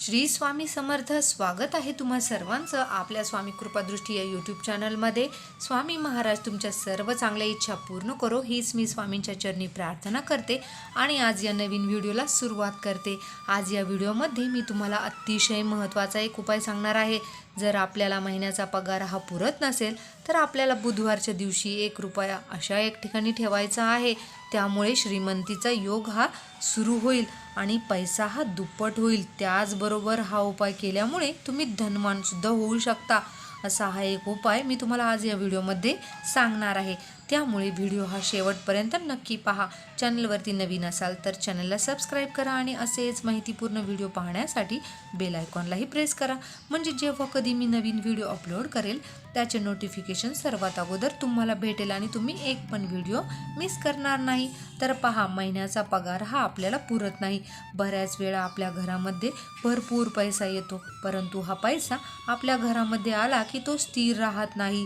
श्री स्वामी समर्थ स्वागत आहे तुम्हा सर्वांचं आपल्या स्वामी कृपादृष्टी या यूट्यूब चॅनलमध्ये स्वामी महाराज तुमच्या सर्व चांगल्या इच्छा पूर्ण करो हीच मी स्वामींच्या चरणी प्रार्थना करते आणि आज या नवीन व्हिडिओला सुरुवात करते. आज या व्हिडिओमध्ये मी तुम्हाला अतिशय महत्त्वाचा एक उपाय सांगणार आहे. जर आपल्याला महिन्याचा पगार हा पुरत नसेल तर आपल्याला बुधवारच्या दिवशी एक रुपया अशा एक ठिकाणी ठेवायचा आहे. त्यामुळे श्रीमंतीचा योग हा सुरू होईल. आणि पैसा हा दुप्पट होईल. त्याचबरोबर हा उपाय केल्यामुळे तुम्ही धनवानसुद्धा होऊ शकता. असा हा एक उपाय मी तुम्हाला आज या व्हिडिओमध्ये सांगणार आहे. त्यामुळे व्हिडिओ हा शेवटपर्यंत नक्की पहा. चॅनलवरती नवीन असाल तर चॅनलला सबस्क्राईब करा आणि असेच माहितीपूर्ण व्हिडिओ पाहण्यासाठी बेल आयकॉनलाही प्रेस करा. म्हणजे जेव्हा कधी मी नवीन व्हिडिओ अपलोड करेल त्याचे नोटिफिकेशन सर्वात अगोदर तुम्हाला भेटेल आणि तुम्ही एक पण व्हिडिओ मिस करणार नाही. तर पहा महिन्याचा पगार हा आपल्याला पुरत नाही. बऱ्याच वेळा आपल्या घरामध्ये भरपूर पैसा येतो परंतु हा पैसा आपल्या घरामध्ये आला की तो स्थिर राहत नाही.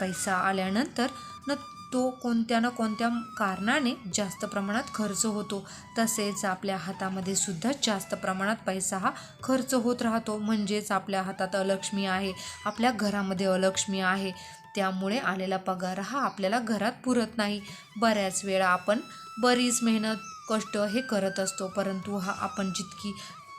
पैसा आल्यानंतर न तो कोणत्या ना कोणत्या कारणाने जास्त प्रमाणात खर्च होतो. तसेच आपल्या हातामध्ये सुद्धा जास्त प्रमाणात पैसा हा खर्च होत राहतो. म्हणजेच आपल्या हातात अलक्ष्मी आहे. आपल्या घरामध्ये अलक्ष्मी आहे. त्यामुळे आलेला पगार हा आपल्याला घरात पुरत नाही. बऱ्याच वेळा आपण बरीच मेहनत कष्ट हे करत असतो. परंतु हा आपण जितकी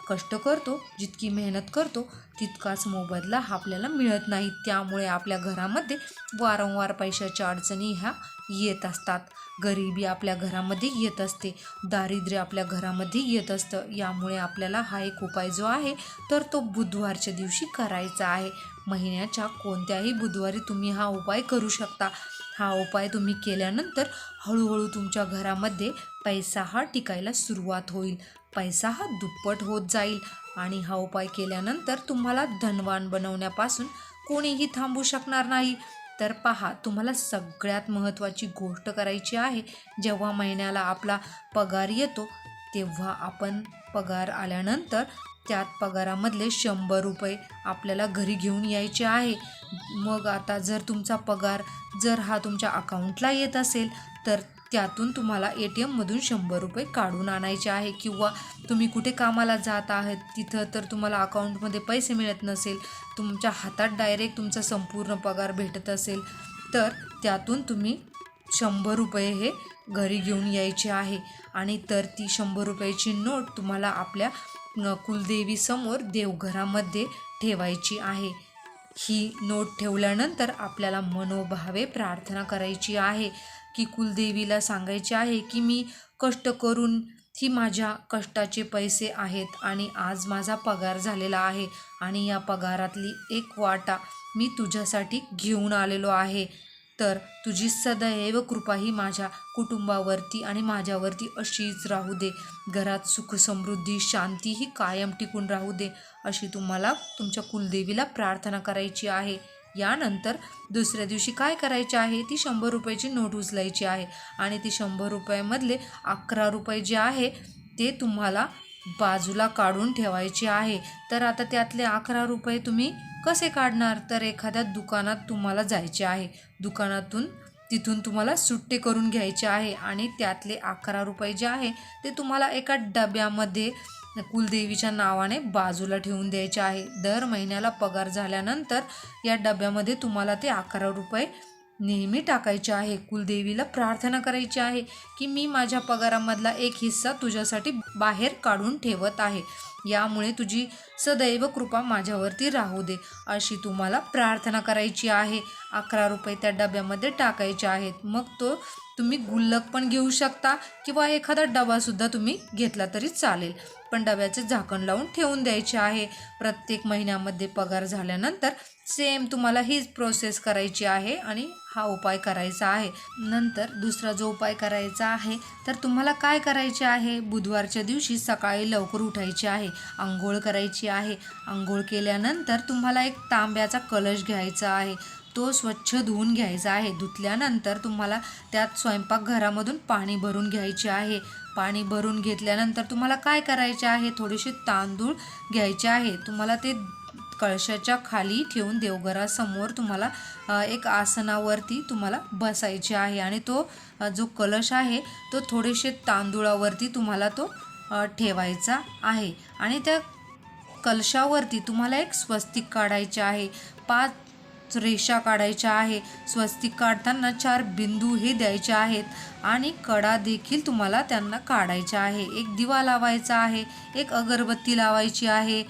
कष्ट करतो जितकी मेहनत करतो तितकाच मोबदला हा आपल्याला मिळत नाही. त्यामुळे आपल्या घरामध्ये वारंवार पैशाच्या अडचणी ह्या येत असतात. गरिबी आपल्या घरामध्ये येत असते. दारिद्र्य आपल्या घरामध्ये येत असतं. यामुळे आपल्याला हा एक उपाय जो आहे तर तो बुधवारच्या दिवशी करायचा आहे. महिन्याच्या कोणत्याही बुधवारी तुम्ही हा उपाय करू शकता. हा उपाय तुम्ही केल्यानंतर हळूहळू तुमच्या घरामध्ये पैसा हा टिकायला सुरुवात होईल. पैसा हा दुप्पट होत जाईल. आणि हा उपाय केल्यानंतर तुम्हाला धनवान बनवण्यापासून कोणीही थांबू शकणार नाही. तर पहा तुम्हाला सगळ्यात महत्त्वाची गोष्ट करायची आहे. जेव्हा महिन्याला आपला पगार येतो तेव्हा आपण पगार आल्यानंतर त्यात पगारामधले शंभर रुपये आपल्याला घरी घेऊन यायचे आहे. मग आता जर तुमचा पगार जर हा तुमच्या अकाउंटला येत असेल तर त्यातून तुम्हाला ए टी एममधून शंभर रुपये काढून आणायचे आहे किंवा तुम्ही कुठे कामाला जात आहात तिथं तर तुम्हाला अकाउंटमध्ये पैसे मिळत नसेल तुमच्या हातात डायरेक्ट तुमचा संपूर्ण पगार भेटत असेल तर त्यातून तुम्ही शंभर रुपये हे घरी घेऊन यायचे आहे. आणि तर ती शंभर रुपयाची नोट तुम्हाला आपल्या न कुलदेवीसमोर देवघरामध्ये ठेवायची आहे. ही नोट ठेवल्यानंतर आपल्याला मनोभावे प्रार्थना करायची आहे की कुलदेवीला सांगायचे आहे की मी कष्ट करून ही माझ्या कष्टाचे पैसे आहेत आणि आज माझा पगार झालेला आहे आणि या पगारातली एक वाटा मी तुझ्यासाठी घेऊन आलेलो आहे. तर तुझी सदैव कृपा ही माझ्या कुटुंबावरती आणि माझ्यावरती अशीच राहू दे. घरात सुख समृद्धी शांती ही कायम टिकून राहू दे अशी तुम्हाला तुमच्या कुलदेवीला प्रार्थना करायची आहे. यानंतर दुसऱ्या दिवशी काय करायचे आहे? ती शंभर रुपयाची नोट उचलायची आहे. आणि ती शंभर रुपयामधले अकरा रुपये जे आहे ते तुम्हाला बाजूला काढून ठेवायचे आहे. तर आता त्यातले अकरा रुपये तुम्ही कसे काढणार? तर एखाद्या दुकानात तुम्हाला जायचे आहे. दुकानातून तिथून तुम्हाला सुट्टे करून घ्यायचे आहे आणि त्यातले अकरा रुपये जे आहे ते तुम्हाला एका डब्यामध्ये कुलदेवीच्या नावाने बाजूला ठेवून द्यायचे आहे. दर महिन्याला पगार झाल्यानंतर या डब्यामध्ये तुम्हाला ते अकरा रुपये नेहमी टाकायचे आहे. कुलदेवीला प्रार्थना करायची आहे की मी माझ्या पगारामधला एक हिस्सा तुझ्यासाठी बाहेर काढून ठेवत आहे. यामुळे तुझी सदैव कृपा माझ्यावरती राहू दे. अशी तुम्हाला प्रार्थना करायची आहे. अकरा रुपये त्या डब्यामध्ये टाकायचे आहेत. मग तो तुम्ही गुल्लक पण घेऊ शकता किंवा एखादा डबासुद्धा तुम्ही घेतला तरी चालेल. पण डब्याचे झाकण लावून ठेवून द्यायचे आहे. प्रत्येक महिन्यामध्ये पगार झाल्यानंतर सेम तुम्हाला हीच प्रोसेस करायची आहे आणि हा उपाय करायचा आहे. नंतर दुसरा जो उपाय करायचा आहे तर तुम्हाला काय करायचे आहे? बुधवारच्या दिवशी सकाळी लवकर उठायचे आहे आंघोळ करायची आहे. आंघोळ केल्यानंतर तुम्हाला एक तांब्याचा कलश घ्यायचा आहे. तो स्वच्छ धुवून घ्यायचा आहे. धुतल्यानंतर तुम्हाला त्यात स्वयंपाकघरामधून पाणी भरून घ्यायचे आहे. पाणी भरून घेतल्यानंतर तुम्हाला काय करायचे आहे? थोडेसे तांदूळ घ्यायचे आहे. तुम्हाला ते कळशाच्या खाली ठेवून देवघरासमोर तुम्हाला एक आसनावरती तुम्हाला बसायचे आहे. आणि तो जो कलश आहे तो थोडेसे तांदुळावरती तुम्हाला तो ठेवायचा आहे. आणि त्या कलशावरती तुम्हाला एक स्वस्तिक काढायचे आहे. पाच रेषा काढायच्या आहे. स्वस्तिक काढताना चार बिंदू हे द्यायचे आहेत. आणि कडा देखील तुम्हाला त्यांना काढायच्या आहे. एक दिवा लावायचा आहे. एक अगरबत्ती लावायची आहे.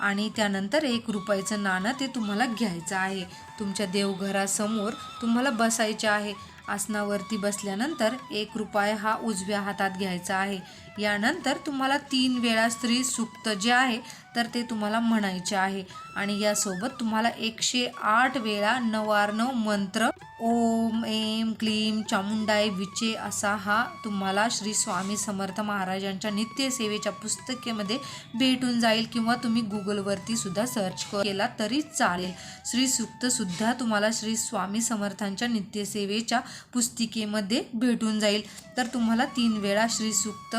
आणि त्यानंतर एक रुपयाचं नाणं ते तुम्हाला घ्यायचं आहे. तुमच्या देवघरासमोर तुम्हाला बसायचे आहे. आसनावरती बसल्यानंतर एक रुपया हा उजव्या हातात घ्यायचा आहे. यानंतर तुम्हाला तीन वेळा स्त्री सुक्त जे आहे तर ते तुम्हाला म्हणायचे आहे. आणि यासोबत तुम्हाला एकशे आठ वेळा नवार्णव मंत्र ओम एम क्लीम चामुंडाय विचे असा हा तुम्हाला श्री स्वामी समर्थ महाराजांच्या नित्यसेवेच्या पुस्तकेमध्ये भेटून जाईल किंवा तुम्ही गुगलवरती सुद्धा सर्च केला तरी चालेल. श्री सुक्तसुद्धा तुम्हाला श्री स्वामी समर्थांच्या नित्यसेवेच्या पुस्तिकेमध्ये भेटून जाईल. तर तुम्हाला तीन वेळा श्री सुक्त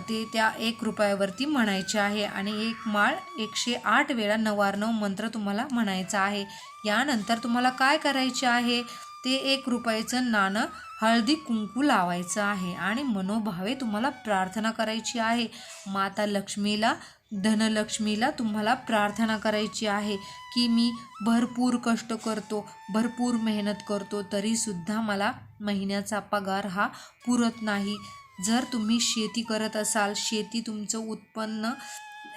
ते त्या एक रुपयावरती म्हणायचे आहे. आणि एक माळ एकशे आठ वेळा नवार्णव मंत्र तुम्हाला म्हणायचा आहे. यानंतर तुम्हाला काय करायचे आहे? ते एक रुपयाचं नाणं हळदी कुंकू लावायचं आहे आणि मनोभावे तुम्हाला प्रार्थना करायची आहे. माता लक्ष्मीला धनलक्ष्मीला तुम्हाला प्रार्थना करायची आहे की मी भरपूर कष्ट करतो भरपूर मेहनत करतो तरीसुद्धा मला महिन्याचा पगार हा पुरत नाही. जर तुम्ही शेती करत असाल शेती तुमचं उत्पन्न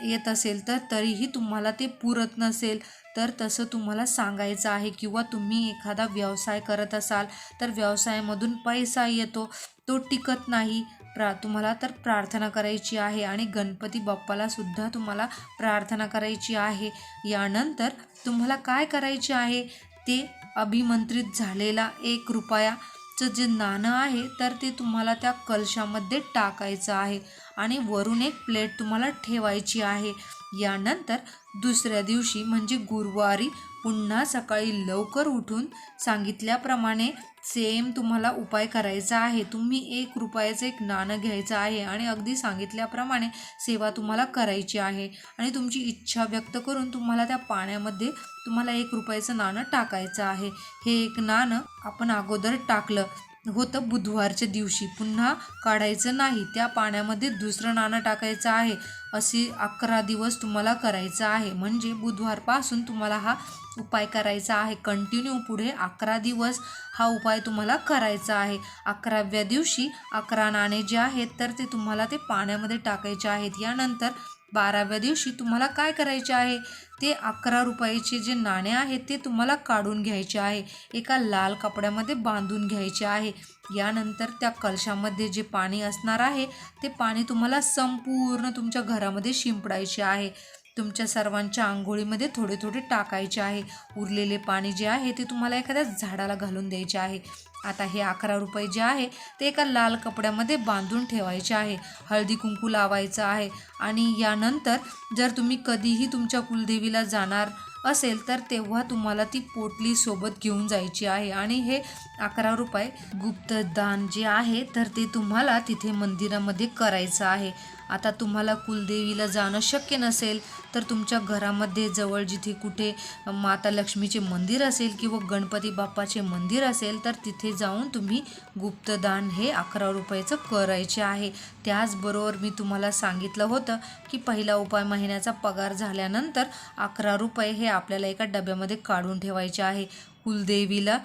येत असेल तर तरीही तुम्हाला ते पुरत नसेल. तर तसं तुम्हाला सांगायचं आहे किंवा तुम्ही एखादा व्यवसाय करत असाल तर व्यवसायामधून पैसा येतो. तो टिकत नाही. प्रा तुम्हाला तर प्रार्थना करायची आहे आणि गणपती बाप्पालासुद्धा तुम्हाला प्रार्थना करायची आहे. यानंतर तुम्हाला काय करायचे आहे? ते अभिमंत्रित झालेला एक रुपया चं जे नाणं आहे तर ते तुम्हाला त्या कलशामध्ये टाकायचं आहे आणि वरून एक प्लेट तुम्हाला ठेवायची आहे. यानंतर दुसऱ्या दिवशी म्हणजे गुरुवारी पुन्हा सकाळी लवकर उठून सांगितल्याप्रमाणे सेम तुम्हाला उपाय करायचा आहे. तुम्ही एक रुपयाचं एक नाणं घ्यायचं आहे आणि अगदी सांगितल्याप्रमाणे सेवा तुम्हाला करायची आहे. आणि तुमची इच्छा व्यक्त करून तुम्हाला त्या पाण्यामध्ये तुम्हाला एक रुपयाचं नाणं टाकायचं आहे. हे एक नाणं आपण अगोदर टाकलं. होतं बुधवारच्या दिवशी. पुन्हा काढायचं नाही त्या पाण्यामध्ये दुसरं नाणं टाकायचं आहे असे अकरा दिवस तुम्हाला करायचं आहे. म्हणजे बुधवारपासून तुम्हाला हा उपाय करायचा आहे. कंटिन्यू पुढे अकरा दिवस हा उपाय तुम्हाला करायचा आहे. अकराव्या दिवशी अकरा नाणे जे आहेत तर ते तुम्हाला ते पाण्यामध्ये टाकायचे आहेत. यानंतर बाराव्या दिवशी तुम्हाला काय करायचे आहे? ते अकरा रुपयाचे जे नाणे आहेत ते तुम्हाला काढून घ्यायचे आहे. एका लाल कपड्यामध्ये बांधून घ्यायचे आहे. यानंतर त्या कलशामध्ये जे पाणी असणार आहे ते पाणी तुम्हाला संपूर्ण तुमच्या घरामध्ये शिंपडायचे आहे. तुमच्या सर्वांच्या आंघोळीमध्ये थोडे थोडे टाकायचे आहे. उरलेले पाणी जे आहे ते तुम्हाला एखाद्या झाडाला घालून द्यायचे आहे. आता हे अकरा रुपये जे आहे ते एका लाल कपड्यामध्ये बांधून ठेवायचे आहे. हळदी कुंकू लावायचं आहे आणि यानंतर जर तुम्ही कधीही तुमच्या कुलदेवीला जाणार असेल तर तेव्हा तुम्हाला ती पोटली सोबत घेऊन जायची आहे. आणि हे अकरा रुपये गुप्तदान जे आहे तर ते तुम्हाला तिथे मंदिरामध्ये करायचं आहे. आता तुम्हाला कुलदेवीला जाणं शक्य नसेल तर तुमच्या घरामध्ये जवळ जिथे कुठे माता लक्ष्मीचे मंदिर असेल किंवा गणपती बाप्पाचे मंदिर असेल तर तिथे जाऊन तुम्ही गुप्तदान हे अकरा रुपयाचं करायचे आहे. त्याचबरोबर मी तुम्हाला सांगितलं होतं की पहिला उपाय महिन्याचा पगार झाल्यानंतर अकरा रुपये हे आपल्याला एका डब्यामध्ये काढून ठेवायचे आहे. कुलदेवीला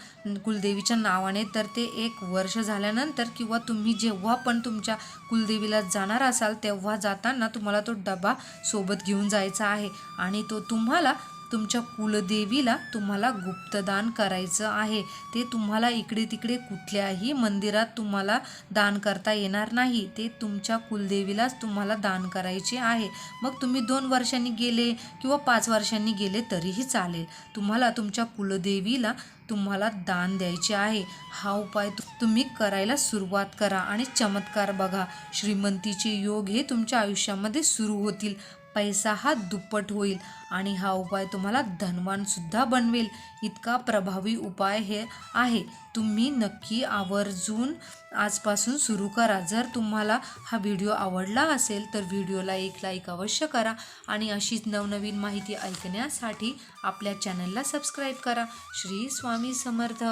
कुलदेवीच्या नावाने तर ते एक वर्ष झाल्यानंतर किंवा तुम्ही जेव्हा पण तुमच्या कुलदेवीला जाणार असाल तेव्हा जाताना तुम्हाला तो डबा सोबत घेऊन जायचा आहे. आणि तो तुम्हाला तुमच्या कुलदेवीला तुम्हाला गुप्तदान करायचं आहे. ते तुम्हाला इकडे तिकडे कुठल्याही मंदिरात तुम्हाला दान करता येणार नाही. ते तुमच्या कुलदेवीलाच तुम्हाला दान करायचे आहे. मग तुम्ही दोन वर्षांनी गेले किंवा पाच वर्षांनी गेले तरीही चालेल. तुम्हाला तुमच्या कुलदेवीला तुम्हाला दान द्यायचे आहे. हा उपाय तुम्ही करायला सुरुवात करा आणि चमत्कार बघा. श्रीमंतीचे योग हे तुमच्या आयुष्यामध्ये सुरू होतील. पैसा हा दुप्पट होईल आणि हा उपाय तुम्हाला धनवानसुद्धा बनवेल. इतका प्रभावी उपाय हे आहे. तुम्ही नक्की आवर्जून आजपासून सुरू करा. जर तुम्हाला हा व्हिडिओ आवडला असेल तर व्हिडिओला एक लाईक अवश्य करा आणि अशीच नवनवीन माहिती ऐकण्यासाठी आपल्या चॅनलला सबस्क्राईब करा. श्री स्वामी समर्थ.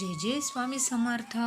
जय जय स्वामी समर्थ.